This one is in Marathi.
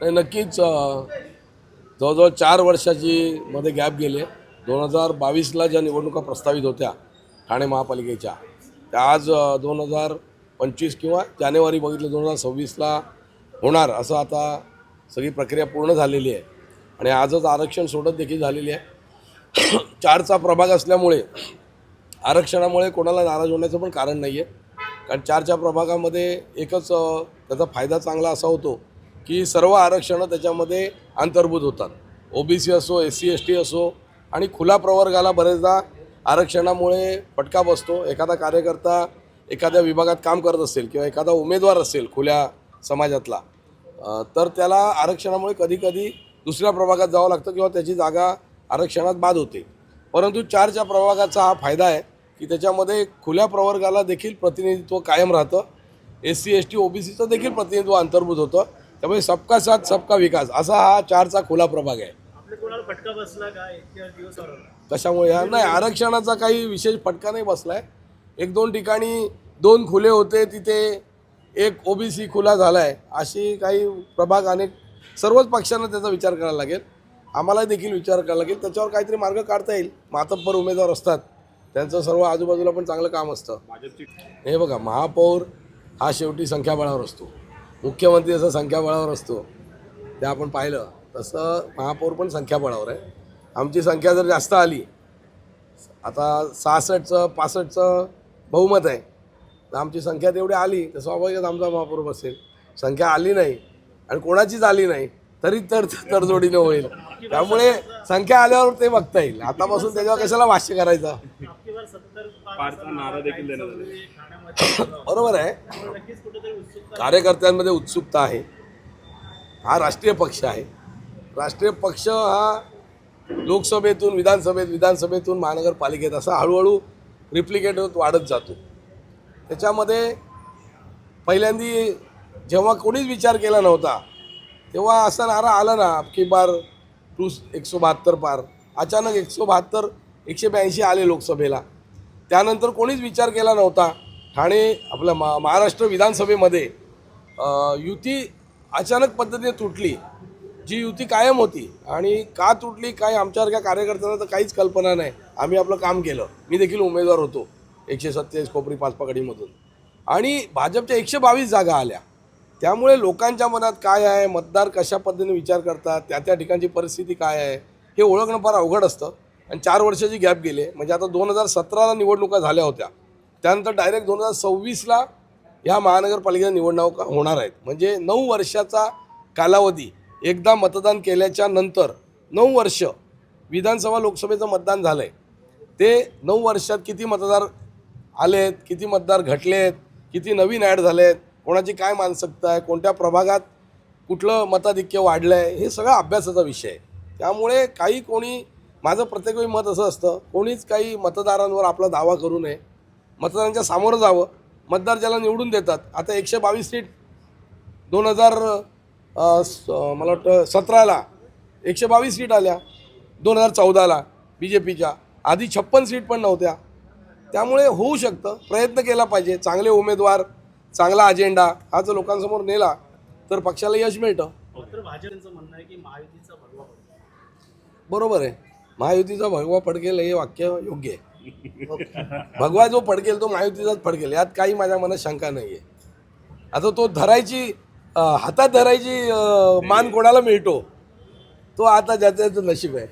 नाही नक्कीच जवळजवळ चार वर्षाची मध्ये गॅप गेले. दोन हजार बावीसला ज्या निवडणुका प्रस्तावित होत्या ठाणे महापालिकेच्या त्या आज दोन हजार पंचवीस किंवा जानेवारी बघितलं दोन हजार सव्वीसला होणार असं आता सगळी प्रक्रिया पूर्ण झालेली आहे. आणि आजच आरक्षण सोडत देखील झालेली आहे. चारचा प्रभाग असल्यामुळे आरक्षणामुळे कोणाला नाराज होण्याचं पण कारण नाही आहे कारण चारच्या प्रभागामध्ये एकच त्याचा फायदा चांगला असा होतो की सर्व आरक्षणं त्याच्यामध्ये अंतर्भूत होतात. ओ बी सी असो एस सी एस टी असो आणि खुला प्रवर्गाला बरेचदा आरक्षणामुळे फटका बसतो. एखादा कार्यकर्ता एखाद्या विभागात काम करत असेल किंवा एखादा उमेदवार असेल खुल्या समाजातला तर त्याला आरक्षणामुळे कधीकधी दुसऱ्या प्रभागात जावं लागतं किंवा त्याची जागा आरक्षणात बाद होते. परंतु चारच्या प्रभागाचा हा फायदा आहे की त्याच्यामध्ये खुल्या प्रवर्गाला देखील प्रतिनिधित्व कायम राहतं. S C S T O B सीचं देखील प्रतिनिधित्व अंतर्भूत होतं. त्यामुळे सबका साथ सबका विकास. असा हा चारचा खुला प्रभाग आहे. कशामुळे? हा नाही आरक्षणाचा काही विशेष फटका नाही बसला आहे एक दोन ठिकाणी दोन खुले होते तिथे एक ओबीसी खुला झाला आहे अशी काही प्रभाग अनेक सर्वच पक्षांना त्याचा विचार करायला लागेल. आम्हाला देखील विचार करायला लागेल. त्याच्यावर काहीतरी मार्ग काढता येईल. मातब्बर उमेदवार असतात. त्यांचं सर्व आजूबाजूला पण चांगलं काम असतं. हे बघा महापौर हा शेवटी संख्याबळावर असतो. मुख्यमंत्री जसं संख्याबळावर असतो ते आपण पाहिलं तसं महापौर पण संख्याबळावर आहे. आमची संख्या जर जास्त आली आता सहासष्टचं पासष्टचं बहुमत आहे. तर आमची संख्या तेवढी आली तर स्वाभाविकच आमचा महापौर बसेल. संख्या आली नाही आणि कोणाचीच आली नाही तरी तर तडजोडीने होईल. त्यामुळे संख्या आल्यावर ते बघता येईल. आतापासून त्याच्यावर कशाला भाष्य करायचं? पारचा नारा देखील देण्यात आला. ठाण्यामध्ये बरोबर आहे. उत्सुकता. कार्यकर्त्यांमध्ये उत्सुकता आहे. हा राष्ट्रीय पक्ष आहे. राष्ट्रीय पक्ष हा लोकसभेतून विधानसभेत विधानसभेतून महानगरपालिकेत असा हळूहळू रिप्लिकेट होत वाढत जातो. त्याच्यामध्ये पहिल्यांदी जेव्हा कोणीच विचार केला नव्हता तेव्हा असा नारा आला ना की बार टू एकशे बहात्तर पार. अचानक एकशे बहात्तर एकशे ब्याऐंशी आले लोकसभेला. त्यानंतर कोणीच विचार केला नव्हता. ठाणे आपल्या मा महाराष्ट्र विधानसभेमध्ये युती अचानक पद्धतीने तुटली. जी युती कायम होती आणि का तुटली काय आमच्यासारख्या कार्यकर्त्यांना तर काहीच कल्पना नाही. आम्ही आपलं काम केलं. मी देखील उमेदवार होतो एकशे सत्तेचाळीस कोपरी पाचपाकडीमधून. आणि भाजपच्या एकशे बावीस जागा आल्या. त्यामुळे लोकांच्या मनात काय आहे मतदार कशा पद्धतीने विचार करतात त्या त्या ठिकाणची परिस्थिती काय आहे हे ओळखणं फार अवघड असतं. आणि चार वर्षाची गॅप गेले म्हणजे आता दोन हजार सतराला निवडणुका झाल्या होत्या. त्यानंतर डायरेक्ट दोन हजार सव्वीसला ह्या महानगरपालिकेच्या निवडणुका होणार आहेत. म्हणजे नऊ वर्षाचा कालावधी एकदा मतदान केल्याच्यानंतर नऊ वर्ष विधानसभा लोकसभेचं मतदान झालं आहे ते नऊ वर्षात किती मतदार आलेत किती मतदार घटलेत किती नवीन ॲड झाले आहेत कोणाची काय मानसिकता आहे कोणत्या प्रभागात कुठलं मताधिक्य वाढलं आहे हे सगळं अभ्यासाचा विषय आहे. त्यामुळे काही कोणी माझं प्रत्येक वेळी मत असं असतं कोणीच काही मतदारांवर आपला दावा करू नये. मतदारांच्या सामोरं जावं. मतदार ज्याला निवडून देतात आता एकशे बावीस सीट दोन हजार मला वाटतं सतराला एकशे बावीस सीट आल्या दोन हजार चौदाला बी जे पीच्या आधी छप्पन सीट पण नव्हत्या. त्यामुळे होऊ शकतं प्रयत्न केला पाहिजे. चांगले उमेदवार चांगला अजेंडा हा जर लोकांसमोर नेला तर पक्षाला यश मिळतं. मात्र भाजपचं म्हणणं आहे की महायुतीचा भगवा पडतो. बरोबर आहे. महायुतीचा भगवा फडकेल हे वाक्य योग्य आहे. भगवा जो फडकेल तो महायुतीचाच फडकेल यात काही माझ्या मनात शंका नाही आहे आता तो धरायची हातात धरायची मान कोणाला मिळतो? तो आता ज्याचं नशीब आहे.